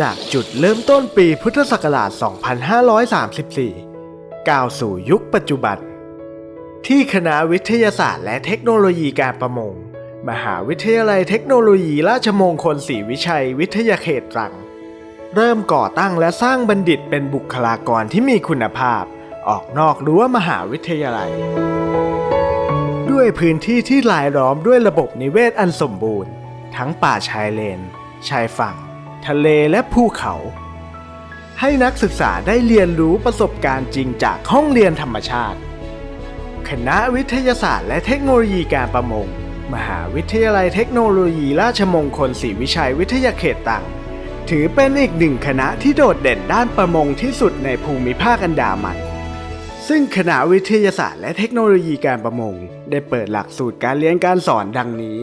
จากจุดเริ่มต้นปีพุทธศักราช 2534 ก้าวสู่ยุคปัจจุบัน ที่คณะวิทยาศาสตร์และเทคโนโลยีการประมง มหาวิทยาลัยเทคโนโลยีราชมงคลศรีวิชัยวิทยาเขตตรัง เริ่มก่อตั้งและสร้างบัณฑิตเป็นบุคลากรที่มีคุณภาพ ออกนอกรั้วมหาวิทยาลัย ด้วยพื้นที่ที่รายล้อมด้วยระบบนิเวศอันสมบูรณ์ ทั้งป่าชายเลน ชายฝั่ง ทะเลและภูเขา ให้นักศึกษาได้เรียนรู้ประสบการณ์จริงจากห้องเรียนธรรมชาติ คณะวิทยาศาสตร์และเทคโนโลยีการประมง มหาวิทยาลัยเทคโนโลยีราชมงคลศรีวิชัยวิทยาเขตตังถือเป็นอีกหนึ่งคณะที่โดดเด่นด้านประมงที่สุดในภูมิภาคอันดามัน ซึ่งคณะวิทยาศาสตร์และเทคโนโลยีการประมง ได้เปิดหลักสูตรการเรียนการสอนดังนี้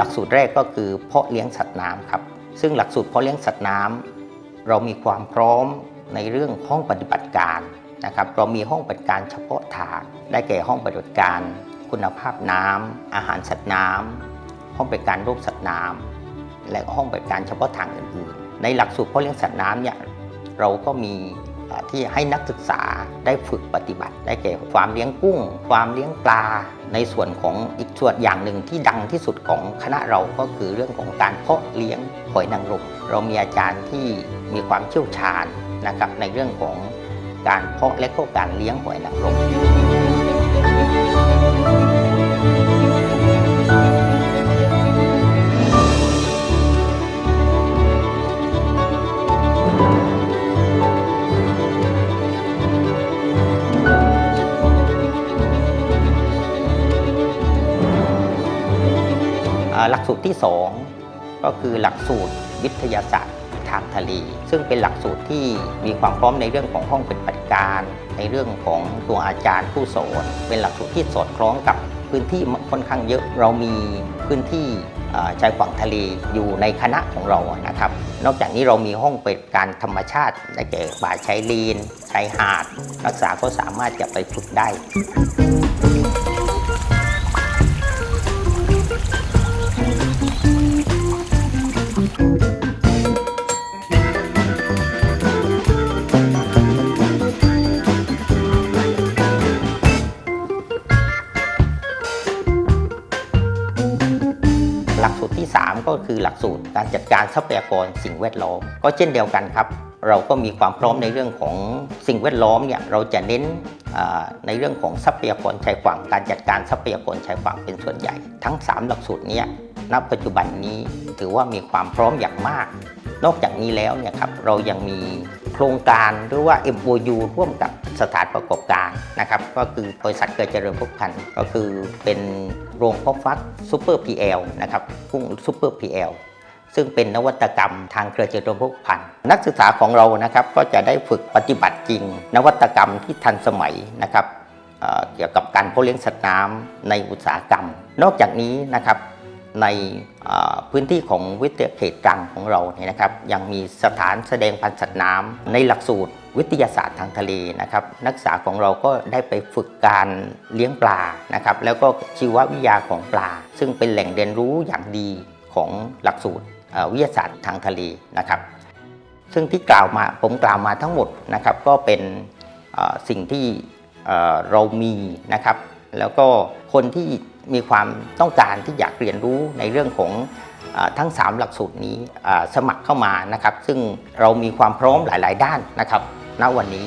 หลักสูตรแรกก็คือเพาะเลี้ยงสัตว์น้ำครับซึ่งหลักสูตรเพาะเลี้ยงสัตว์น้ำเรามีความพร้อมในเรื่องห้องปฏิบัติการนะครับเรามีห้องปฏิบัติการเฉพาะทางได้แก่ห้องปฏิบัติการ คุณภาพน้ำอาหารสัตว์น้ำห้องปฏิบัติการโรคสัตว์น้ำและห้องปฏิบัติการเฉพาะทางอื่นๆ ในหลักสูตรเพาะเลี้ยงสัตว์น้ำเนี่ยเราก็มี ที่ให้นักศึกษาได้ฝึกปฏิบัติ ได้แก่ความเลี้ยงกุ้ง ความเลี้ยงปลา ในส่วนของอีกส่วนอย่างหนึ่งที่ดังที่สุดของคณะเราก็คือเรื่องของการเพาะเลี้ยงหอยนางรมเรามีอาจารย์ที่มีความเชี่ยวชาญนะครับในเรื่องของการเพาะและก็การเลี้ยงหอยนางรม หลักสูตรที่ 2 ก็คือหลักสูตรวิทยาศาสตร์ทางทะเล ซึ่งเป็นหลักสูตรที่มีความพร้อมในเรื่องของห้องปฏิบัติการ ในเรื่องของตัวอาจารย์ผู้สอนเป็นหลักสูตรที่สอดคล้องกับพื้นที่ค่อนข้างเยอะเรามีพื้นที่ชายฝั่งทะเลอยู่ในคณะของเรานะครับ นอกจากนี้เรามีห้องปฏิบัติการธรรมชาติได้แก่ป่าชายเลนชายหาด นักศึกษาก็สามารถจะไปฝึกได้ ก็คือหลักสูตรการจัดการทรัพยากรสิ่งแวดล้อม ก็เช่นเดียวกันครับ เราก็มีความพร้อมในเรื่องของสิ่งแวดล้อมเนี่ยเราจะเน้นในเรื่องของทรัพยากรชายฝั่ง การจัดการทรัพยากรชายฝั่งเป็นส่วนใหญ่ ทั้ง 3 หลักสูตรนี้ณปัจจุบันนี้ถือว่ามีความพร้อมอย่างมาก นอกจากนี้แล้วเนี่ยครับเรายังมีโครงการหรือว่า MOU ร่วมกับ สถานประกอบการนะครับก็คือบริษัทเกิดเจริญพบพันธ์ก็คือเป็นโรงเพาะฟักซูเปอร์ PL นะครับกุ้งซูเปอร์ PL ซึ่งเป็นนวัตกรรมทางเครือเจริญพบพันธ์นักศึกษาของเรานะครับก็จะได้ฝึกปฏิบัติจริง นวัตกรรมที่ทันสมัยนะครับเเกี่ยวกับการเพาะเลี้ยงสัตว์น้ำในอุตสาหกรรม นอกจากนี้นะครับในพื้นที่ของวิทยาเขตตรังของเราเนี่ยนะครับ ยังมีสถานแสดงพันธุ์สัตว์น้ำในหลักสูตร วิทยาศาสตร์ทางทะเลนะครับ นักศึกษาของเราก็ได้ไปฝึกการเลี้ยงปลานะครับ แล้วก็ชีววิทยาของปลา ซึ่งเป็นแหล่งเรียนรู้อย่างดีของหลักสูตรวิทยาศาสตร์ทางทะเลนะครับ ซึ่งที่กล่าวมาผมกล่าวมาทั้งหมดนะครับ ก็เป็นสิ่งที่เรามีนะครับ แล้วก็คนที่มีความต้องการที่อยากเรียนรู้ในเรื่องของอทั้ง 3 หลักสูตรนี้สมัครเข้ามานะครับ ซึ่งเรามีความพร้อมหลาย ๆ ด้านนะครับ ณวันนี้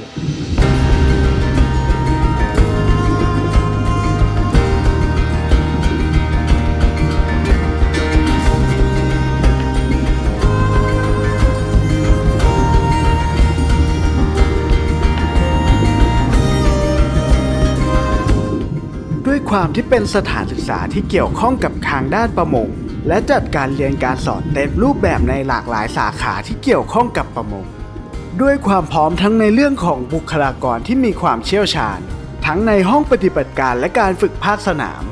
ด้วยความที่เป็นสถานศึกษาที่เกี่ยวข้องกับทางด้านประมง และจัดการเรียนการสอนเต็มรูปแบบในหลากหลายสาขาที่เกี่ยวข้องกับประมง ด้วยความพร้อมทั้งในเรื่องของบุคลากรที่มีความเชี่ยวชาญ ทั้งในห้องปฏิบัติการและการฝึกภาคสนาม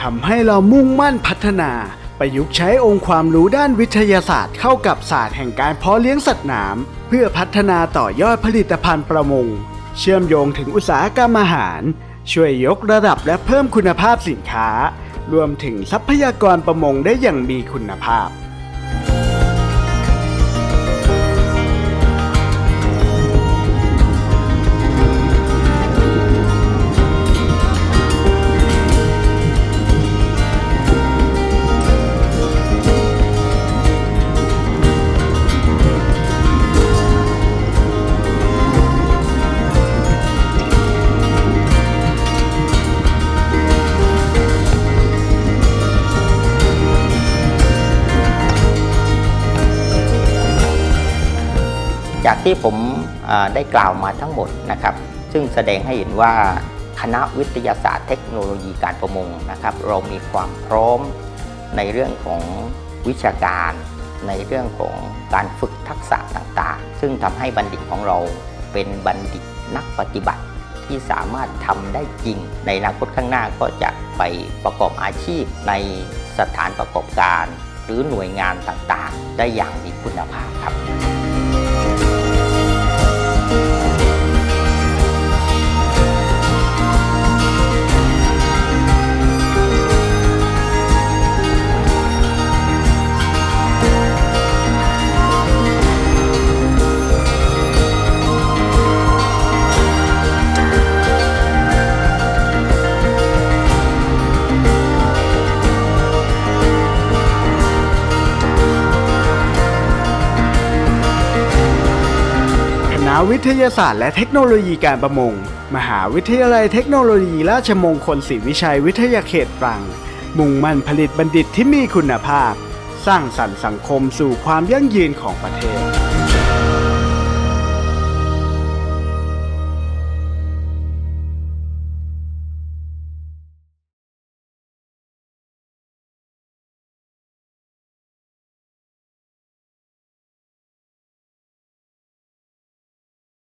ทำให้เรามุ่งมั่นพัฒนา ประยุกต์ใช้องค์ความรู้ด้านวิทยาศาสตร์เข้ากับศาสตร์แห่งการเพาะเลี้ยงสัตว์น้ำเพื่อพัฒนาต่อยอดผลิตภัณฑ์ประมง เชื่อมโยงถึงอุตสาหกรรมอาหาร ช่วยยกระดับและเพิ่มคุณภาพสินค้ารวมถึงทรัพยากรประมงได้อย่างมีคุณภาพ จากที่ผมได้กล่าวมาทั้งหมดนะครับ ซึ่งแสดงให้เห็นว่าคณะวิทยาศาสตร์เทคโนโลยีการประมงนะครับ เรามีความพร้อมในเรื่องของวิชาการ ในเรื่องของการฝึกทักษะต่างๆ ซึ่งทำให้บัณฑิตของเราเป็นบัณฑิตนักปฏิบัติที่สามารถทำได้จริง ในอนาคตข้างหน้าก็จะไปประกอบอาชีพในสถานประกอบการ หรือหน่วยงานต่างๆ ได้อย่างมีคุณภาพครับ วิทยาศาสตร์และเทคโนโลยีการประมง มหาวิทยาลัยเทคโนโลยีราชมงคลศรีวิชัยวิทยาเขตตรัง มุ่งมั่นผลิตบัณฑิตที่มีคุณภาพ สร้างสรรค์สังคมสู่ความยั่งยืนของประเทศ